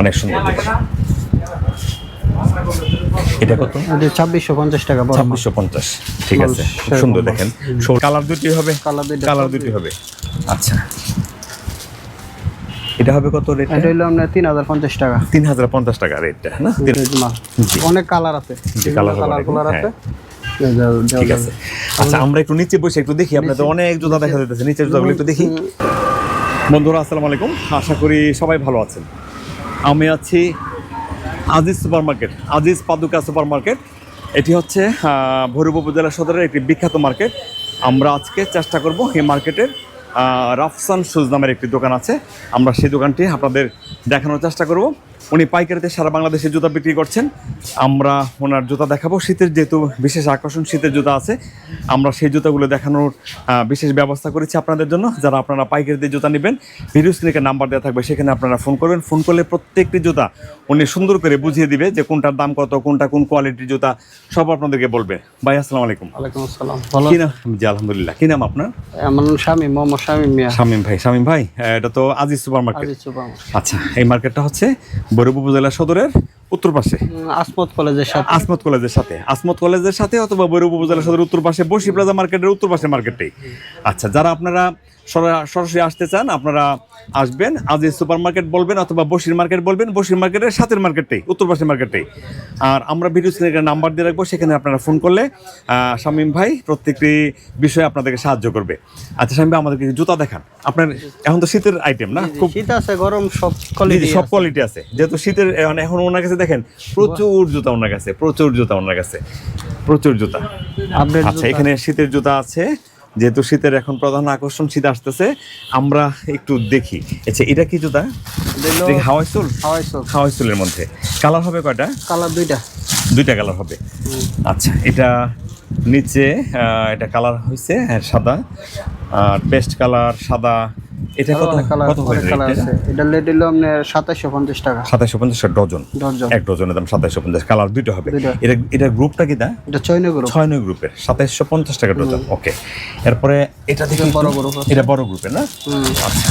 অনেক সুন্দর এটা কত? এটা ছাব্বিশশো পঞ্চাশ টাকা। ছাব্বিশশো পঞ্চাশ ঠিক আছে। খুব সুন্দর দেখেন। কালার দুটি হবে? কালার দুটি হবে। আচ্ছা। এটা হবে কত রেট এটা হইল আপনার তিন হাজার পঞ্চাশ টাকা। তিন হাজার পঞ্চাশ টাকা রেটটা না। অনেক কালার আছে। কালার কালার হ্যাঁ। আছে। ঠিক আছে। আচ্ছা আমরা একটু নিচে বসে একটু দেখি আপনাদের অনেক জুতা দেখা যাচ্ছে নিচের জুতাগুলো একটু দেখি। বন্ধুরা আসসালামু আলাইকুম আশা করি সবাই ভালো আছেন। আমি আছি Aziz super market Aziz Paduka super market এটি হচ্ছে ভৈরব উপজেলা সদরের একটি বিখ্যাত মার্কেট। আমরা আজকে চেষ্টা করব এই মার্কেটের রাফসান সুজ নামের একটি দোকান আছে। আমরা সেই দোকানটি আপনাদের দেখানোর চেষ্টা করব। উনি পাইকারিতে সারা বাংলাদেশে জুতা বিক্রি করছেন। আমরা ওনার জুতা দেখাবো। শীতের যেহেতু বিশেষ আকর্ষণ শীতের জুতা আছে আমরা সেই জুতাগুলো দেখানোর বিশেষ ব্যবস্থা করেছি আপনাদের জন্য। যারা আপনারা পাইকারিতে জুতা নেবেন ভিডিও স্ক্রিনে নাম্বার দেওয়া থাকবে সেখানে আপনারা ফোন করবেন। ফোন করলে প্রত্যেকটি জুতা উনি সুন্দর করে বুঝিয়ে দিবে যে কোনটার দাম কত কোনটা কোন কোয়ালিটির জুতা সব আপনাদেরকে বলবে। ভাই আসসালামু আলাইকুম। ওয়ালাইকুম আসসালাম। ভালো? কি নাম? জি আলহামদুলিল্লাহ। কি নাম আপনার? আমার নাম স্বামী মোহাম্মদ স্বামী মিয়া। শামীম ভাই শামীম ভাই এটা তো আজিজ সুপার মার্কেট আজিজ আচ্ছা এই মার্কেটটা হচ্ছে বৈরব উপজেলা সদরের উত্তর পাশে। আসমত কলেজের সাথে। আসমত কলেজের সাথে। আসমত কলেজের সাথে অথবা বৈরব উপজেলা সদরের উত্তর পাশে বসি প্লাজা মার্কেটের উত্তর পাশে মার্কেটটাই। আচ্ছা যারা আপনারা সরাসরি আসতে চান আপনারা আসবেন। আজিজ সুপার মার্কেট বলবেন অথবা বসির মার্কেট বলবেন। বসির মার্কেটের সাথের মার্কেটটাই উত্তর পাশের মার্কেটটাই। আর আমরা ভিডিও স্ক্রিনে নাম্বার দিয়ে রাখব সেখানে আপনারা ফোন করলে শামীম ভাই প্রত্যেকটি বিষয়ে আপনাদেরকে সাহায্য করবে। আচ্ছা শামীম ভাই আমাদেরকে জুতা দেখান। আপনার এখন তো শীতের আইটেম না? খুব শীত আছে গরম সব কোয়ালিটি সব কোয়ালিটি আছে। যেহেতু শীতের মানে এখন ওনার কাছে দেখেন প্রচুর জুতা ওনার কাছে প্রচুর জুতা ওনার কাছে প্রচুর জুতা। আচ্ছা এখানে শীতের জুতা আছে। যেহেতু শীতের এখন প্রধান আকর্ষণ শীত আসতেছে আমরা একটু দেখি। আচ্ছা এটা কি জুতা? হাওয়াই চুল? হাওয়াই চুল। হাওয়াই সোলের মধ্যে। কালার হবে কয়টা? কালার দুইটা। দুইটা কালার হবে। আচ্ছা এটা নিচে এটা কালার হয়েছে হ্যাঁ সাদা। আর পেস্ট কালার সাদা। এটা কত? কত করে কালার আছে। এটা লেট আপনার সাতাশশো পঞ্চাশ টাকা। সাতাশশো পঞ্চাশ ডজন। দশজন এক ডজনের দাম সাতাশশো পঞ্চাশ। কালার দুইটা হবে। এটা এটা গ্রুপটা কি দা? এটা চৈন গ্রুপ। ছয় নয় গ্রুপের। সাতাশশো পঞ্চাশ টাকা ডজন ওকে এরপরে এটা এটা বড় আছে। এটা বড় গ্রুপের না? আচ্ছা।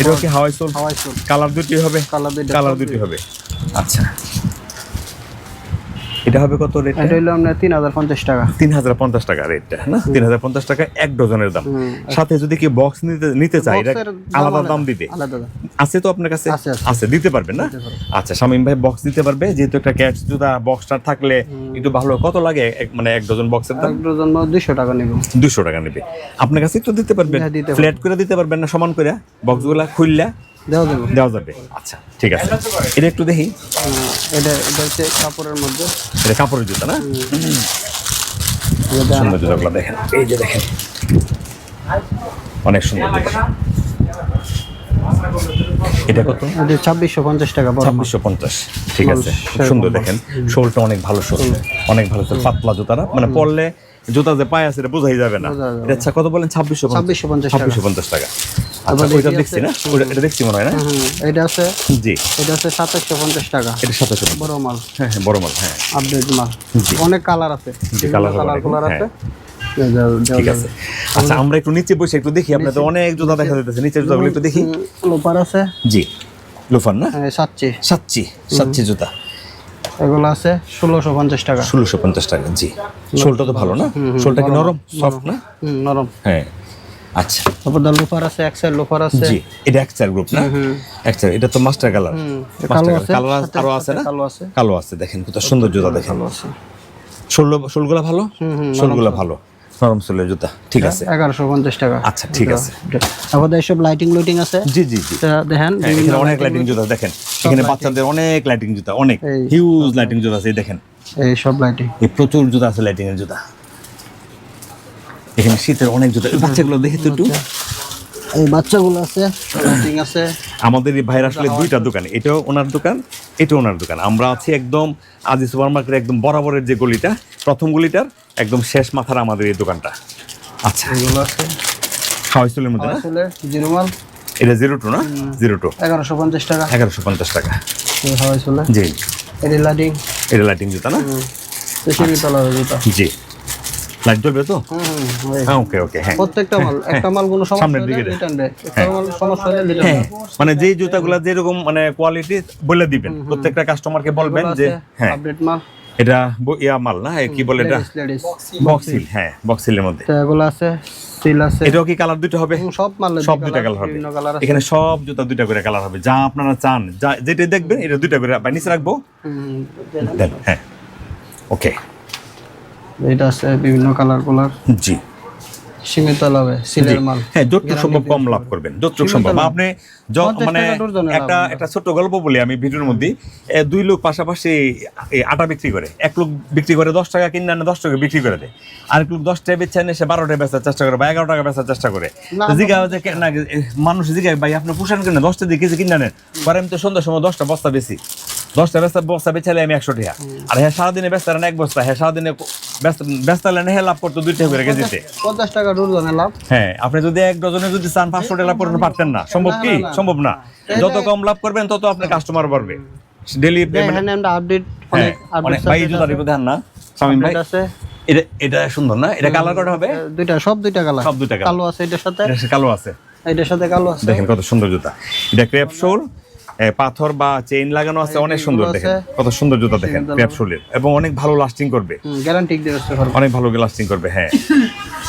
এটাও কি হাওয়াই সোল হাওয়াই সব কালার দুটি হবে? কালার দুটি হবে। আচ্ছা। এটা হবে কত রেট এটা হইল আপনার তিন হাজার পঞ্চাশ টাকা। তিন হাজার পঞ্চাশ টাকা রেটটা না? তিন হাজার পঞ্চাশ টাকা এক ডজনের দাম। সাথে যদি কি বক্স নিতে নিতে চাই এটা আলাদা। দাম আলাদা আছে তো আপনার কাছে? আছে, দিতে পারবেন না? আচ্ছা শামীম ভাই বক্স দিতে পারবে যেহেতু একটা ক্যাটস জুতা বক্সটা থাকলে একটু ভালো। কত লাগে মানে এক ডজন বক্সের দাম? এক ডজন দুইশো টাকা নিব। দুশো টাকা নেবে। আপনার কাছে একটু দিতে পারবেন। ফ্ল্যাট করে দিতে পারবেন না সমান করে। বক্সগুলা খুললা দেওয়া যাবে। আচ্ছা ঠিক আছে। এটা একটু দেখি। এটা এটা হচ্ছে কাপড়ের মধ্যে। এটা কাপড়ের জুতা না? সুন্দর জুতাগুলো দেখেন। এই যে দেখেন। অনেক সুন্দর দেখেন এটা কত? এটা ছাব্বিশশো পঞ্চাশ টাকা ছাব্বিশশো পঞ্চাশ ঠিক আছে। খুব সুন্দর দেখেন। শোলটা অনেক ভালো শোল। অনেক ভালো শোল। পাতলা জুতারা মানে পরলে জুতা যে পায়ে আছে এটা বোঝাই যাবে না। এটা আচ্ছা কত বলেন? ছাব্বিশশো 2650 টাকা। ছাব্বিশশো পঞ্চাশ টাকা। ওইটা দেখছি না? এটা দেখছি মনে হয় না? এটা আছে জি। এটা আছে সাতাশশো পঞ্চাশ টাকা। এটা সাতাশশো বড় মাল। হ্যাঁ হ্যাঁ বড় মাল হ্যাঁ। আপডেট মাল। অনেক কালার আছে। colour colour colour. আছে। এই যে- দেওয়া ঠিক আছে। আচ্ছা আমরা একটু নিচে বসে একটু দেখি আপনাদের অনেক জুতা দেখা যাচ্ছে নিচের জুতাগুলো একটু দেখি। লোপার আছে। জি লোফার না? সাতচি। সাচ্চি সাচ্চি জুতা। এগুলো আছে ষোলোশো পঞ্চাশ টাকা। ষোলোশো পঞ্চাশ টাকা জি। শোলটা তো ভালো না? শোলটা কি নরম। সফট না? নরম। হ্যাঁ। আচ্ছা। তারপর দা লোফার আছে এক্সেল লোফার আছে। জি এটা গ্রুপ না? এটা তো মাস্টার কালার কালো আছে আরও আছে না? কালো আছে। কালো আছে দেখেন কত সুন্দর জুতা দেখেন। কালো আছে। শোল শোলগুলা ভালো? শোলগুলা ভালো। নরম সোলের জুতা ঠিক আছে। এগারোশো পঞ্চাশ টাকা। আচ্ছা ঠিক আছে। দা এসব লাইটিং লাইটিং আছে। জি জি জি। দেখেন হ্যাঁ, এখানে অনেক লাইটিং জুতা দেখেন। এখানে বাচ্চাদের অনেক লাইটিং জুতা অনেক। হিউজ লাইটিং জুতা আছে দেখেন। এই সব লাইটিং এই প্রচুর জুতা আছে লাইটিং এর জুতা। এখানে শীতের অনেক জুতা। এই বাচ্চাগুলো দেখে তো একটু। এই বাচ্চাগুলো আছে আছে। আমাদের এই ভাইয়ের আসলে দুইটা দোকান। এটাও ওনার দোকান এটাও ওনার দোকান। আমরা আছি একদম আজি সুপার মার্কেটের একদম বরাবরের যে গলিটা প্রথম গলিটার একদম শেষ মাথার আমাদের এই দোকানটা। আচ্ছা। এগুলো আছে। হাওয়াইস্টলের মধ্যে না? জিরো মাল। এটা জিরো টু না? Zero two. এগারোশো পঞ্চাশ টাকা। এগারোশো পঞ্চাশ টাকা। হাওয়াই চলে জি। এটি লাইটিং এটা লাইটিং জুতা না? জুতা। জি। লাইট জ্বলবে তো। হ্যাঁ ওকে ওকে হ্যাঁ। প্রত্যেকটা মাল একটা মাল কোনো সমস্যা সামনের দিকে রিটার্ন দেয়। একটা মাল সমস্যা হলে রিটার্ন হ্যাঁ মানে যেই জুতাগুলো যেরকম মানে কোয়ালিটি বলে দিবেন প্রত্যেকটা কাস্টমারকে বলবেন যে হ্যাঁ। আপডেট মাল। এটা ইয়া মাল না কি বলে এটা? বক্সিল হ্যাঁ বক্সিলের মধ্যে। এগুলো আছে এটাও কি কালার দুটো হবে? সব মাল সব কালার হবে। এখানে সব জুতা দুইটা করে কালার হবে যা আপনারা চান যা যেটা দেখবেন এটা দুইটা করে নিচে রাখব। হ্যাঁ ওকে এটা আছে বিভিন্ন কালারগুলার জি। সীমিত লাভে সিলের মাল। হ্যাঁ যতটুকু সম্ভব কম লাভ করবেন যতটুকু সম্ভব। আপনি মানে একটা একটা ছোট্ট গল্প বলি আমি ভিডিওর মধ্যে। দুই লোক পাশাপাশি আটা বিক্রি করে। এক লোক বিক্রি করে দশ টাকা কিনে আনে দশ টাকা বিক্রি করে দেয়। আরেক লোক দশ টাকা বেচে আনে সে বারো টাকা বেচার চেষ্টা করে বা এগারো টাকা বেচার চেষ্টা করে। না, জিজ্ঞাসা যে না মানুষ জিজ্ঞাসা ভাই আপনি পোষণ কেন দশটা দিয়ে কেজি কিনে আনেন। পরে আমি তো সন্ধ্যার সময় দশটা বস্তা বেশি দশটা ব্যস্তা বস্তা বেচালে আমি একশো টাকা। আর হ্যাঁ সারাদিনে ব্যস্ত আনেন এক বস্তা হ্যাঁ সারাদিনে ব্যস্ত ব্যস্ত হ্যাঁ লাভ করতো দুই টাকা করে কেজিতে। পঞ্চাশ টাকা ডজনে লাভ। হ্যাঁ আপনি যদি এক ডজনে যদি চান পাঁচশো টাকা লাভ করতে পারতেন না। সম্ভব কি? সম্ভব না। যত কম লাভ করবেন তত আপনার কাস্টমার বাড়বে। ডেলি আমরা আপডেট হ্যাঁ অনেক ভাই জুতার ধ্যান না। শামিম ভাই এটা এটা সুন্দর না? এটা কালার করা হবে? দুইটা সব দুইটা কালার সব দুইটা কালো আছে এটার সাথে। কালো আছে। এটার সাথে কালো আছে। দেখেন কত সুন্দর জুতা। এটা ক্রেপ সোল পাথর বা চেইন লাগানো আছে অনেক সুন্দর। দেখেন। কত সুন্দর জুতা দেখেন ক্রেপ এবং অনেক ভালো লাস্টিং করবে। গ্যারান্টি অনেক ভালো লাস্টিং করবে হ্যাঁ।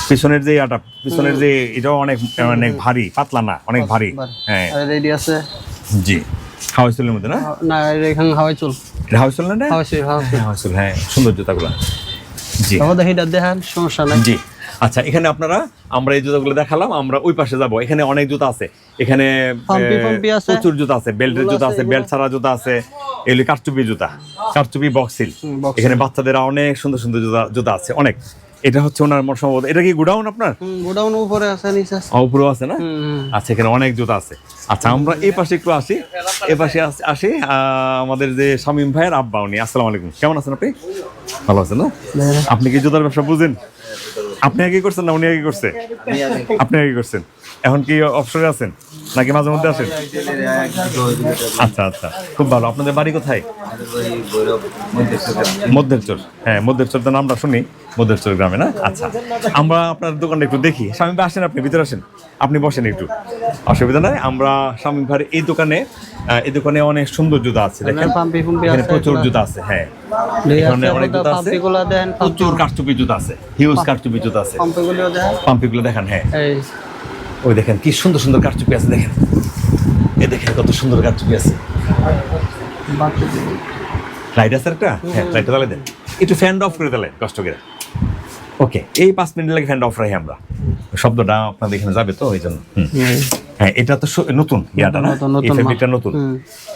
পিছনের যে আটা পিছনের যে এটাও অনেক অনেক ভারী পাতলা না অনেক ভারী হ্যাঁ। রেডি আছে। জি। হাউসুলের মধ্যে না? না এর এখানে হাওয়াই চুল। এটা হাউসুল না এটা? হাওয়াই চুল হাওয়াই চুল। হ্যাঁ হ্যাঁ সুন্দর জুতাগুলো। জি। আমাদের হিটার দেখান সমস্যা নাই। জি। আচ্ছা এখানে আপনারা আমরা এই জুতাগুলো দেখালাম আমরা ওই পাশে যাব। এখানে অনেক জুতা আছে। এখানে। প্রচুর জুতা আছে বেল্টের জুতা আছে বেল্ট ছাড়া জুতা আছে এগুলি কারচুপি জুতা কারচুপি বক্সিল এখানে বাচ্চাদের অনেক সুন্দর সুন্দর জুতা জুতা আছে অনেক। এটা হচ্ছে ওনার মোট সম্ভবত এটা কি গোডাউন আপনার? গোডাউন উপরে আছে নিচে আছে। ও, উপরেও আছে না। আচ্ছা এখানে অনেক জুতা আছে। আচ্ছা আমরা এই পাশে একটু আসি এই পাশে আসি আহ, আমাদের যে শামীম ভাইয়ের আব্বা উনি। আসসালামু আলাইকুম। কেমন আছেন আপনি? ভালো আছেন না? আপনি কি জুতার ব্যবসা বুঝেন? আপনি আগে করছেন না উনি আগে করছে? আপনি আগে করছেন। এখন কি অবসরে আছেন? নাকি মাঝে মধ্যে আসেন আচ্ছা আচ্ছা। খুব ভালো। আপনাদের বাড়ি কোথায়? মধ্যের চর হ্যাঁ মধ্যের চর তো নামটা শুনি। মধ্যের চর গ্রামে না? আচ্ছা। আমরা আপনার দোকানটা একটু দেখি। স্বামী ভাই আসেন আপনি ভিতরে আসেন। আপনি বসেন একটু। অসুবিধা নাই। আমরা স্বামী ভাইয়ের এই দোকানে এই দোকানে অনেক সুন্দর জুতা আছে দেখেন। প্রচুর জুতা আছে হ্যাঁ। এখানে অনেক জুতা আছে। পাম্পি গুলো দেন প্রচুর কারচুপি জুতা আছে। হিউজ কারচুপি জুতা আছে। পাম্পি গুলো পাম্পিগুলো দেখেন হ্যাঁ। ওই দেখেন কি সুন্দর সুন্দর কারচুপি আছে দেখেন। এই দেখেন কত সুন্দর কারচুপি আছে। লাইট আছে একটা হ্যাঁ লাইটটা জ্বালিয়ে দেন। একটু ফ্যান অফ করে দিলেন কষ্ট করে। ওকে এই পাঁচ মিনিট লাগে ফ্যান অফ রাখি আমরা। শব্দটা আপনাদের এখানে যাবে তো ওই জন্য। হ্যাঁ এটা তো নতুন ইয়াটা না? এই ফেব্রিকটা নতুন।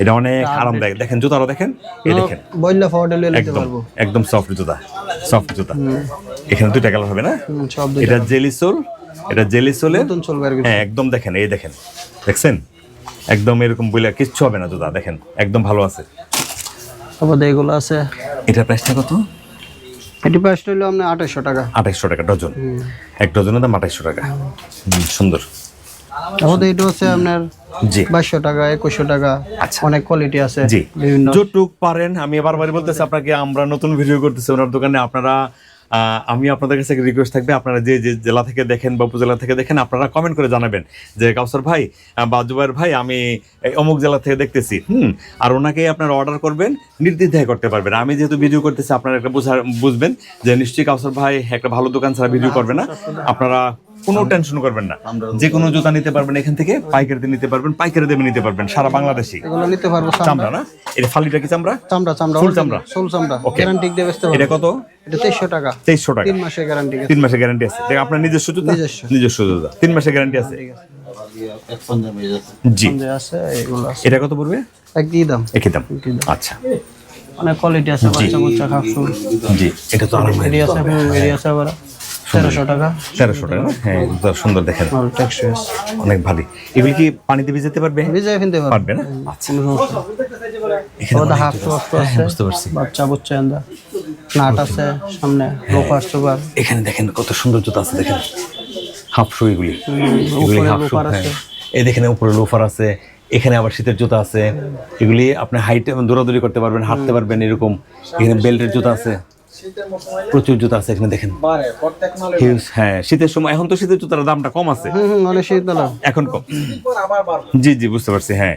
এটা অনেক আরামদায়ক। দেখেন জুতারও দেখেন? এই দেখেন। ফরওয়ার্ড নিতে একদম পারব। একদম সফট জুতা সফট জুতা। এখানে দুইটা কালার হবে না? এটা জেলি সোল এটা জেলি নতুন চল হ্যাঁ একদম দেখেন এই দেখেন। দেখছেন? একদম এরকম বলে কিচ্ছু হবে না জুতা দেখেন একদম ভালো আছে। তারপর এগুলো আছে। এটার প্রাইসটা কত? এটি প্রাইস হলো আপনার আঠাশশো টাকা। আঠাইশশো টাকা ডজন। এক ডজনের দাম আঠাইশশো টাকা। সুন্দর। তারপর এটা হচ্ছে আপনার জি। বাইশশো টাকা একুশশো টাকা। আচ্ছা। অনেক কোয়ালিটি আছে জি। বিভিন্ন। যতটুক পারেন আমি বারবারই বলতেছি আপনাকে আমরা নতুন ভিডিও করতেছি ওনার দোকানে আপনারা আমি আপনাদের কাছে রিকোয়েস্ট থাকবে। আপনারা যে যে জেলা থেকে দেখেন বা উপজেলা থেকে দেখেন আপনারা কমেন্ট করে জানাবেন যে কাউসার ভাই বা জুবাইর ভাই আমি অমুক জেলা থেকে দেখতেছি। হুম আর ওনাকে আপনারা অর্ডার করবেন নির্দ্বিধায় করতে পারবেন। আমি যেহেতু ভিডিও করতেছি আপনারা একটা বুঝার বুঝবেন যে নিশ্চয়ই কাউসার ভাই একটা ভালো দোকান ছাড়া ভিডিও করবে না। আপনারা কোনো টেনশন করবেন না। যে কোনো জুতা নিতে পারবেন এখান থেকে পাইকারিতে নিতে পারবেন পাইকারি দেবে নিতে পারবেন সারা বাংলাদেশি এগুলো নিতে পারব চামড়া। না? এটা ফালিটা কি চামড়া? চামড়া চামড়া ফুল চামড়া? ফুল চামড়া. গ্যারান্টি দিয়ে বেচতে এটা কত? এটা তেইশশো টাকা। তেইশশো টাকা। তিন মাসের গ্যারান্টি মাসের গ্যারান্টি আছে। দেখ আপনার নিজস্ব জুতা? নিজস্ব। জুতা। তিন মাসের গ্যারান্টি আছে। জি। আছে এটা কত পড়বে? একই দাম। একই দাম। আচ্ছা। অনেক কোয়ালিটি আছে বাচ্চা বাচ্চা জি। এটা তো আরাম আছে আছে আবার তেরোশো টাকা। তেরোশো টাকা হ্যাঁ সুন্দর দেখেন। অনেক ভারী। এগুলি কি পানিতে ভিজাতে পারবে? ভিজায় কিনতে পারবে। না? আচ্ছা এখানে হাফ আছে। হ্যাঁ, বুঝতে পারছি। বাচ্চা বুচ্চা এন্দা নাট আছে সামনে লোফার সুপার এখানে দেখেন কত সুন্দর জুতা আছে দেখেন। হাফ শু এগুলি। হাফ শু হ্যাঁ। এই দেখেন উপরে লোফার আছে। এখানে আবার শীতের জুতা আছে। এগুলি আপনি হাইটে দৌড়াদৌড়ি করতে পারবেন হাঁটতে পারবেন এরকম। এখানে বেল্টের জুতা আছে। প্রচুর জুতা আছে এখানে দেখেন। হিউজ হ্যাঁ শীতের সময় এখন তো শীতের জুতার দামটা কম আছে। শীতল এখন কম। জি জি বুঝতে পারছি হ্যাঁ।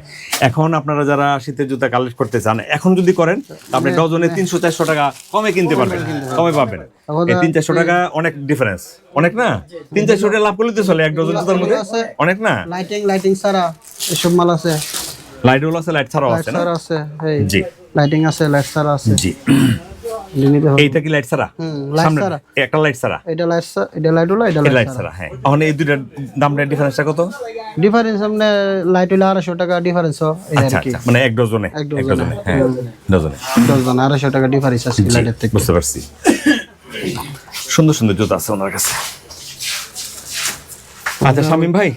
এখন আপনারা যারা শীতের জুতা কালেক্ট করতে চান এখন যদি করেন আপনি ডজনে তিনশো চারশো টাকা কমে কিনতে পারবেন কমে পাবেন। এই তিন চারশো টাকা অনেক ডিফারেন্স অনেক না? তিন চারশো টাকা লাভ করলে তো চলে এক ডজন জুতার মধ্যে। আছে। অনেক না? লাইটিং লাইটিং ছাড়া এসব মাল আছে। লাইট আছে লাইট ছাড়াও আছে না? ছাড়া আছে জি। লাইটিং আছে লাইট ছাড়া আছে। জি। এইটা কি লাইট ছাড়া? সামনে একটা লাইট ছাড়া? এটা লাইট এটা লাইট হলো এটা লাইট লাইট হ্যাঁ। এখন এই দুইটার দামটা ডিফারেন্সটা কত? ডিফারেন্স আপনি লাইট হলে আড়াইশো টাকা ডিফারেন্স আচ্ছা আচ্ছা মানে এক ডজনে এক হ্যাঁ ডজনে। দশজন আড়াইশো টাকা ডিফারেন্স আছে লাইটের থেকে। বুঝতে পারছি। সুন্দর সুন্দর জুতো আছে ওনার কাছে। আচ্ছা শামিম ভাই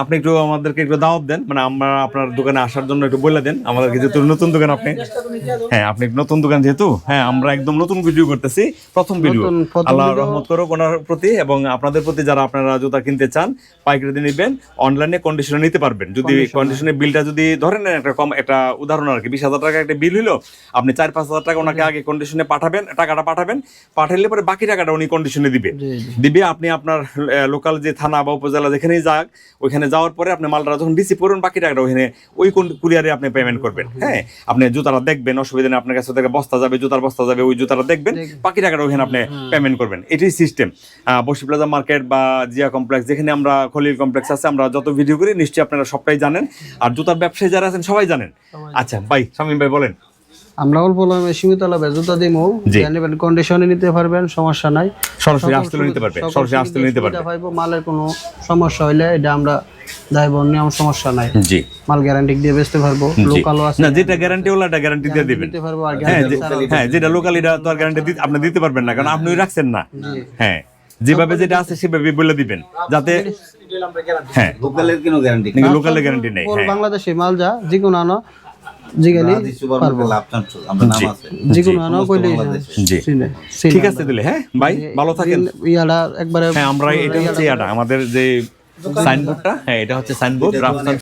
আপনি একটু আমাদেরকে একটু দাওয়াত দেন। মানে আমরা আপনার দোকানে আসার জন্য একটু বলে দেন। আমাদেরকে যেহেতু নতুন দোকান আপনি। হ্যাঁ আপনি নতুন দোকান যেহেতু হ্যাঁ আমরা একদম নতুন ভিডিও করতেছি। প্রথম ভিডিও। আল্লাহ রহমত করুক ওনার প্রতি এবং আপনাদের প্রতি যারা আপনারা জুতা কিনতে চান পাইকারি দিয়ে নেবেন অনলাইনে কন্ডিশনে নিতে পারবেন। যদি কন্ডিশনে বিলটা যদি ধরেন একটা কম একটা উদাহরণ আর কি বিশ হাজার টাকা একটা বিল হলো আপনি চার পাঁচ হাজার টাকা ওনাকে আগে কন্ডিশনে পাঠাবেন টাকাটা পাঠাবেন পাঠাইলে পরে বাকি টাকাটা উনি কন্ডিশনে দিবে। দিবে আপনি আপনার লোকাল যে থানা বা উপজেলা যেখানেই যাক ওইখানে যাওয়ার পরে আপনি মালটা যখন রিসিভ করবেন বাকি টাকাটা ওইখানে ওই কোন কুরিয়ারে আপনি পেমেন্ট করবেন হ্যাঁ? আপনি জুতাটা দেখবেন অসুবিধা নেই আপনার কাছে থেকে বস্তা যাবে জুতার বস্তা যাবে ওই জুতাটা দেখবেন বাকি টাকাটা ওইখানে আপনি পেমেন্ট করবেন। এটাই সিস্টেম বসি প্লাজা মার্কেট বা জিয়া কমপ্লেক্স যেখানে আমরা খলিল কমপ্লেক্স আছে আমরা যত ভিডিও করি নিশ্চয়ই আপনারা সবটাই জানেন। আর জুতার ব্যবসায়ী যারা আছেন সবাই জানেন। আচ্ছা ভাই শামীম ভাই বলেন। আমরা অল্প লাভে সীমিত লাভে জুতা দিমু। জি। নেবেন কন্ডিশনে নিতে পারবেন সমস্যা নাই। সরাসরি আসতে নিতে পারবে সরাসরি আসতে নিতে পারবে পাইবো মালের কোনো সমস্যা হইলে এটা আমরা দায়বর নিয়ম সমস্যা নাই। জি। মাল গ্যারান্টি দিয়ে বেচতে পারব। লোকালও আছে। না যেটা গ্যারান্টি ওলা এটা গ্যারান্টি দিয়ে দিবেন। দিতে পারব আর হ্যাঁ গ্যারান্টি হ্যাঁ যেটা লোকাল এটা তো আর গ্যারান্টি আপনি দিতে পারবেন না কারণ আপনি রাখছেন না। হ্যাঁ যেভাবে যেটা আছে সেভাবে বলে দিবেন যাতে হ্যাঁ। লোকালের কোনো গ্যারান্টি লোকালে গ্যারান্টি নেই হ্যাঁ। বাংলাদেশে মাল যা যে কোনো আনো জিগালি সুপার মার্কেট লাভ চান্স আমরা নাম আছে। যে কোনো আনো কইলে জি। ঠিক আছে দিলে হ্যাঁ? ভাই ভালো থাকেন। একবারে হ্যাঁ আমরা এটা হচ্ছে ইয়াটা। আমাদের যে সাইনবোর্ডটা হ্যাঁ এটা হচ্ছে সাইনবোর্ড রাফসান